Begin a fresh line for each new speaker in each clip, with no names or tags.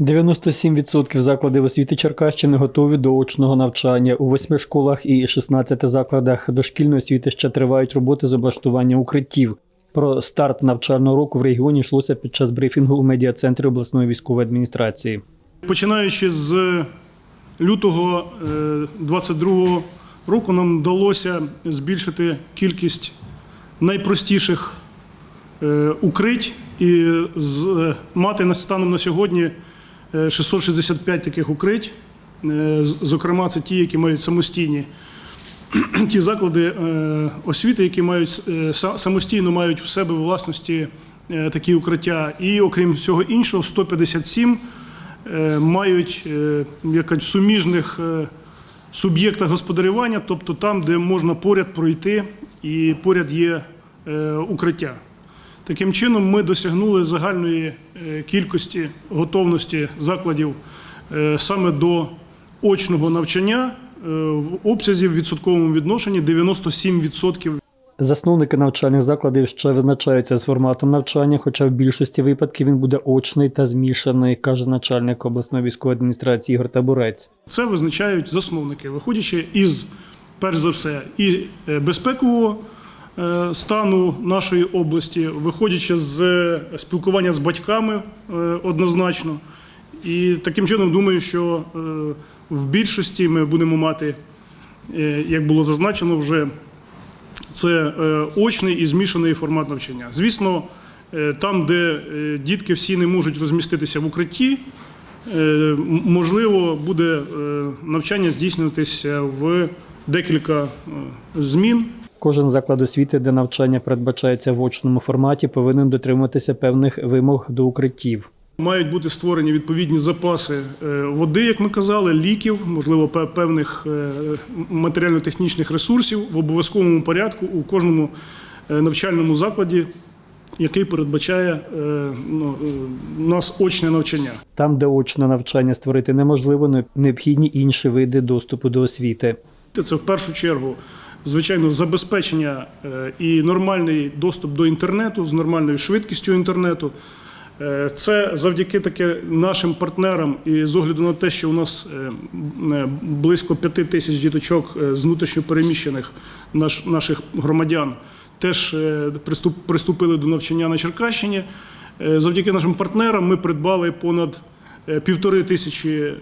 97% закладів освіти Черкащини готові до очного навчання. У восьми школах і 16 закладах дошкільної освіти ще тривають роботи з облаштування укриттів. Про старт навчального року в регіоні йшлося під час брифінгу у медіа-центрі обласної військової адміністрації.
Починаючи з лютого 2022 року, нам вдалося збільшити кількість найпростіших е, укрить і з- мати станом на сьогодні е, 665 таких укрить. Е, Зокрема, це ті, які мають самостійні ті заклади е, освіти, які мають е, самостійно мають в себе власності е, такі укриття. І окрім всього іншого, 157 е, мають е, як суміжних е, суб'єктах господарювання, тобто там, де можна поряд пройти і поряд є е, укриття. Таким чином, ми досягнули загальної е, кількості готовності закладів е, саме до очного навчання е, в обсязі в відсотковому відношенні 97%.
Засновники навчальних закладів ще визначаються з форматом навчання, хоча в більшості випадків він буде очний та змішаний, каже начальник обласної військової адміністрації Ігор Табурець.
Це визначають засновники, виходячи із, перш за все, і безпекового стану нашої області, виходячи з е, спілкування з батьками е, однозначно. І таким чином думаю, що е, в більшості ми будемо мати, е, як було зазначено вже, це е, очний і змішаний формат навчання. Звісно, е, там, де е, дітки всі не можуть розміститися в укритті, е, можливо, буде е, навчання здійснюватися в декілька е, змін.
Кожен заклад освіти, де навчання передбачається в очному форматі, повинен дотримуватися певних вимог до укриттів.
Мають бути створені відповідні запаси е, води, як ми казали, ліків, можливо, певних е, матеріально-технічних ресурсів в обов'язковому порядку у кожному е, навчальному закладі, який передбачає ну, нас очне навчання.
Там, де очне навчання створити неможливо, необхідні інші види доступу до освіти.
Це в першу чергу, звичайно, забезпечення е, і нормальний доступ до інтернету з нормальною швидкістю інтернету. Е, Це завдяки таки нашим партнерам і з огляду на те, що у нас е, близько п'яти тисяч діточок з внутрішньопереміщених наш, наших громадян теж приступили до навчання на Черкащині. Завдяки нашим партнерам ми придбали понад півтори тисячі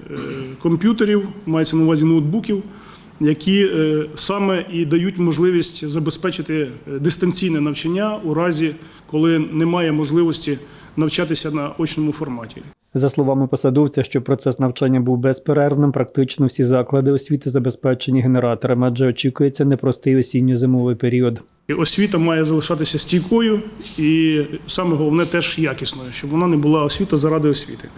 комп'ютерів, мається на увазі ноутбуків, які е, саме і дають можливість забезпечити е, дистанційне навчання у разі, коли немає можливості навчатися на очному форматі.
За словами посадовця, щоб процес навчання був безперервним, практично всі заклади освіти забезпечені генераторами, адже очікується непростий осінньо-зимовий період.
Освіта має залишатися стійкою і саме головне теж якісною, щоб вона не була освіта заради освіти.